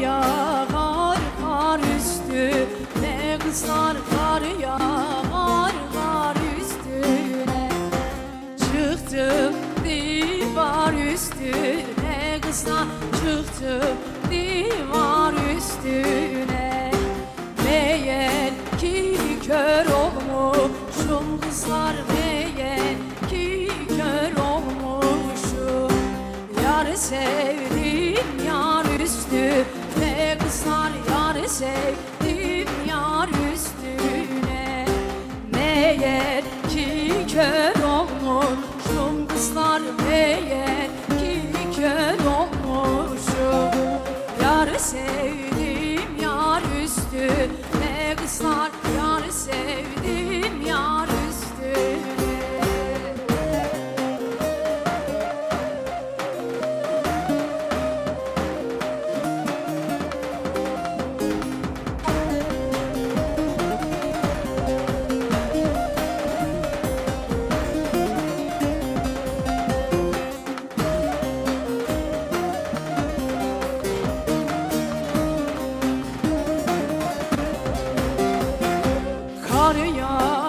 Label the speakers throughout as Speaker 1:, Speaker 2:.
Speaker 1: yağar kar üstüne Kızlar kar yağar kar üstüne. Çıktım divar üstüne Kızlar çıktım divar üstüne. Meğer ki kör olmuşum Kızlar meğer ki kör olmuşum. Yar sevdim sevdim yar üstüne. Meğer ki kör olmuşum Kızlar meğer ki kör olmuşum. Yar sevdim yar üstüne Kızlar yar Kar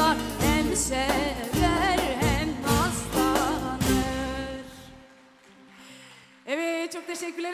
Speaker 1: kızlar Hem sever hem nazlanır Evet çok teşekkürler.